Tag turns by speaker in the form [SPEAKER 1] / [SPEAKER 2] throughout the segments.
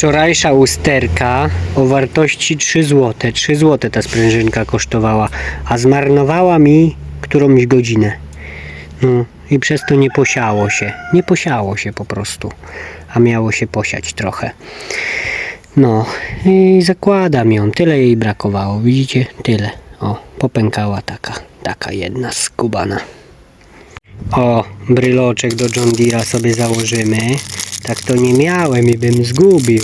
[SPEAKER 1] Wczorajsza usterka o wartości 3 zł. 3 zł ta sprężynka kosztowała, a zmarnowała mi którąś godzinę. No i przez to nie posiało się. Nie posiało się po prostu, a miało się posiać trochę. No i zakładam ją. Tyle jej brakowało. Widzicie? Tyle. O, popękała taka, taka jedna skubana. O, bryloczek do John Deere'a sobie założymy. Tak to nie miałem i bym zgubił.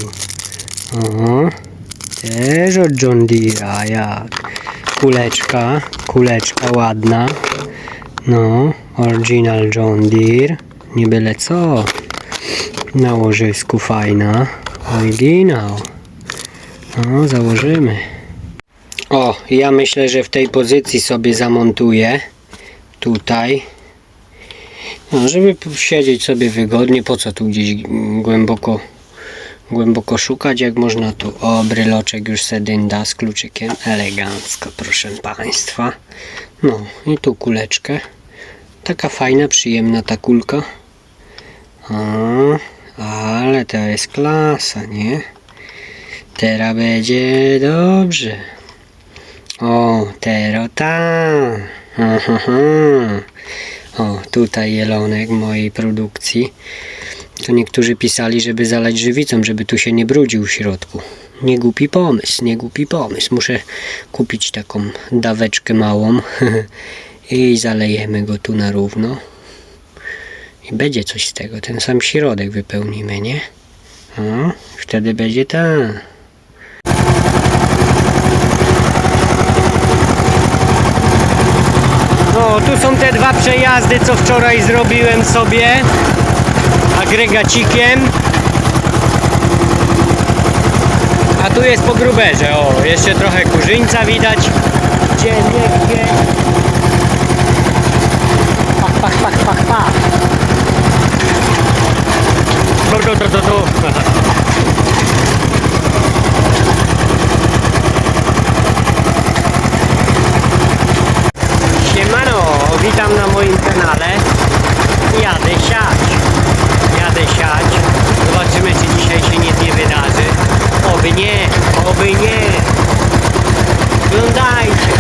[SPEAKER 1] O, też od John Deere'a, jak. Kuleczka, kuleczka ładna. No, original John Deere. Nie byle co. Na łożysku fajna. Oryginał. No, założymy. O, ja myślę, że w tej pozycji sobie zamontuję. Tutaj. No, żeby siedzieć sobie wygodnie, po co tu gdzieś głęboko głęboko szukać, jak można tu. O, bryloczek już se dynda z kluczykiem. Elegancko, proszę Państwa. No, i tu kuleczkę. Taka fajna, przyjemna ta kulka. O, ale to jest klasa, nie? Teraz będzie dobrze. O, teraz tam. Aha, aha. O, tutaj jelonek mojej produkcji. To niektórzy pisali, żeby zalać żywicą, żeby tu się nie brudził w środku. Nie głupi pomysł, nie głupi pomysł. Muszę kupić taką daweczkę małą i zalejemy go tu na równo. I będzie coś z tego. Ten sam środek wypełnimy, nie? O, wtedy będzie tak. Te dwa przejazdy, co wczoraj zrobiłem sobie agregacikiem. A tu jest po gruberze. O, jeszcze trochę kurzyńca widać. Gdzie nie gdzie. Pach, pach, pach, pach, pach. Tu, tu, tu, tu. Siemano, witam na moim kanale. Jadę siać. Jadę siać. Zobaczymy, czy dzisiaj się nic nie wydarzy. Oby nie, oby nie. Oglądajcie.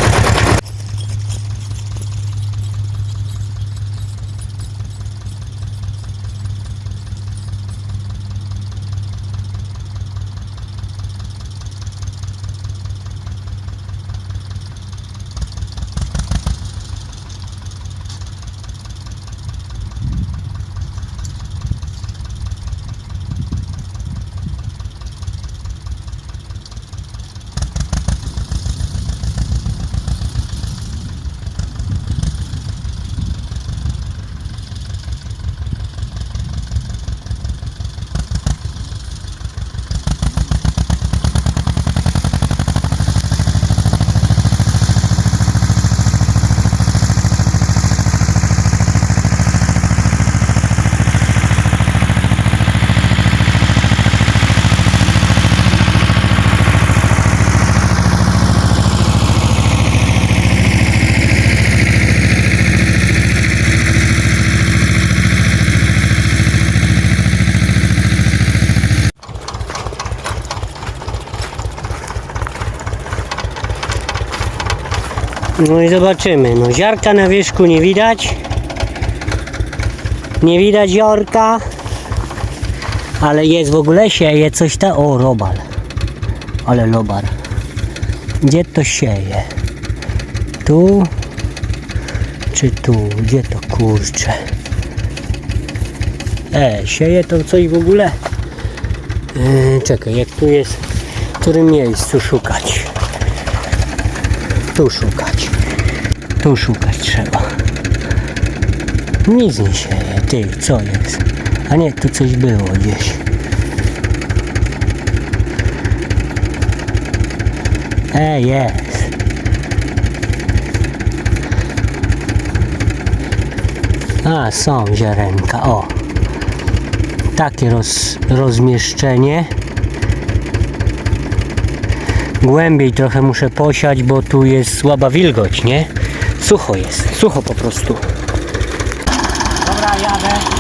[SPEAKER 1] No i zobaczymy. No ziarka na wierzchu nie widać. Nie widać ziarka. Ale jest w ogóle sieje coś ta. O, robal. Ale lobar. Gdzie to sieje? Tu? Czy tu? Gdzie to kurczę? E, sieje to coś w ogóle. E, czekaj, jak tu jest, w którym miejscu szukać? Tu szukać. Tu szukać trzeba. Nic nie sieje. Ty, co jest? A nie, tu coś było gdzieś. E, jest. A, są ziarenka. O. Takie roz, rozmieszczenie. Głębiej trochę muszę posiać, bo tu jest słaba wilgoć, nie? Sucho jest, sucho po prostu. Dobra, jadę.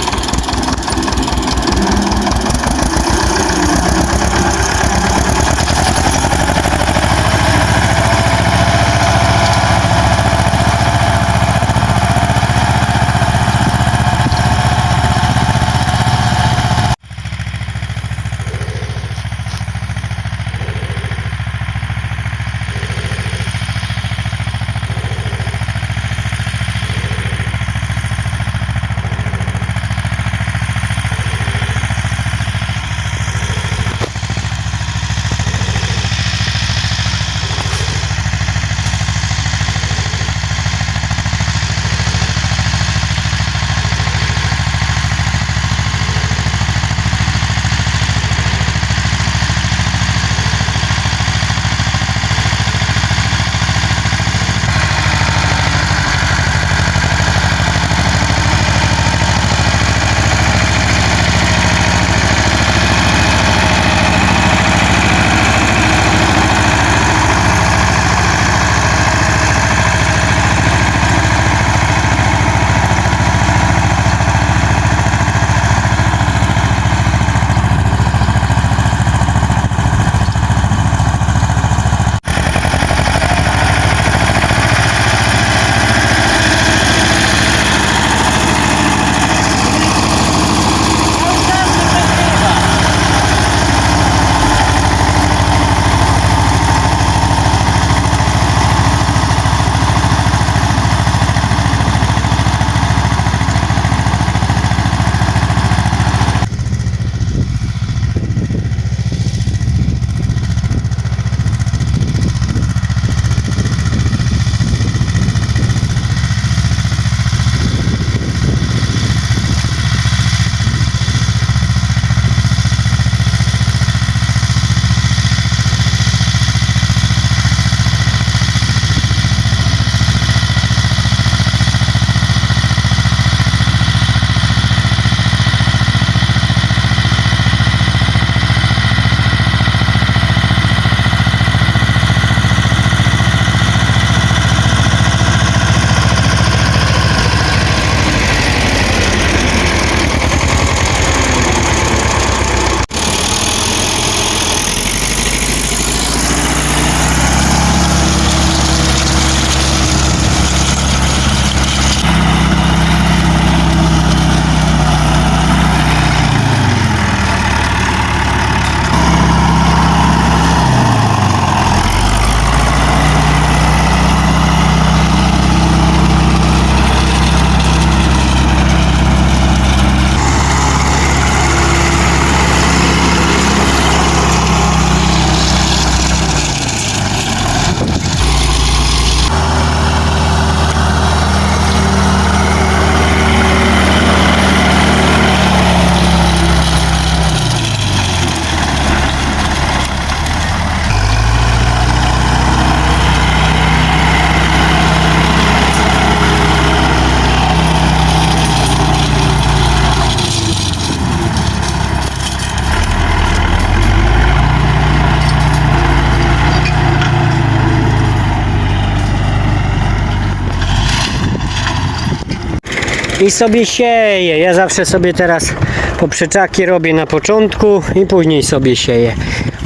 [SPEAKER 1] I sobie sieję. Ja zawsze sobie teraz poprzeczaki robię na początku i później sobie sieję.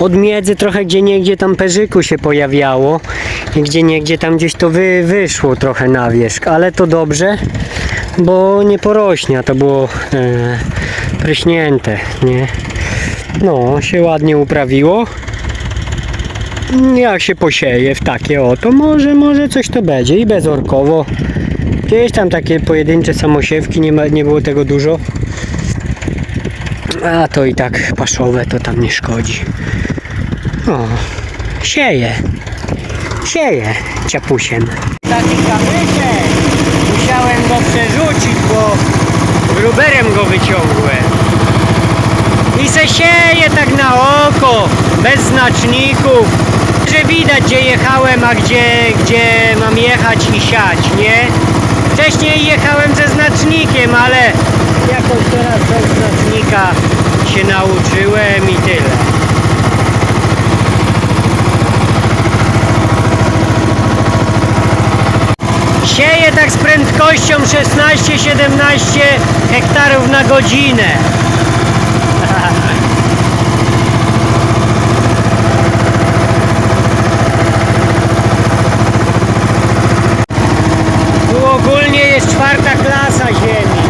[SPEAKER 1] Od miedzy trochę gdzie niegdzie tam perzyku się pojawiało i gdzie niegdzie tam gdzieś to wy, wyszło trochę na wierzch, ale to dobrze, bo nie porośnie, a to było e, pryśnięte, nie? No, się ładnie uprawiło. Jak się posieje w takie o, to może, może coś to będzie i bezorkowo. Gdzieś tam takie pojedyncze samosiewki, nie, ma, nie było tego dużo. A to i tak paszowe to tam nie szkodzi. O, sieje. Sieje ciapusiem. Taki kamyczek. Musiałem go przerzucić, bo gruberem go wyciągłem. I se sieje tak na oko, bez znaczników, że widać gdzie jechałem, a gdzie, gdzie mam jechać i siać, nie? Wcześniej jechałem ze znacznikiem, ale jakoś teraz bez znacznika się nauczyłem i tyle. Sieję tak z prędkością 16-17 hektarów na godzinę. Tu ogólnie jest czwarta klasa ziemi.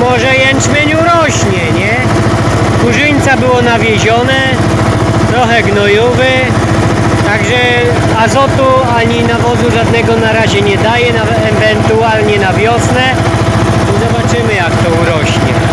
[SPEAKER 1] Może jęczmień urośnie, nie? Kurzyńca było nawiezione, trochę gnojówy, także azotu ani nawozu żadnego na razie nie daje, ewentualnie na wiosnę. I zobaczymy jak to urośnie.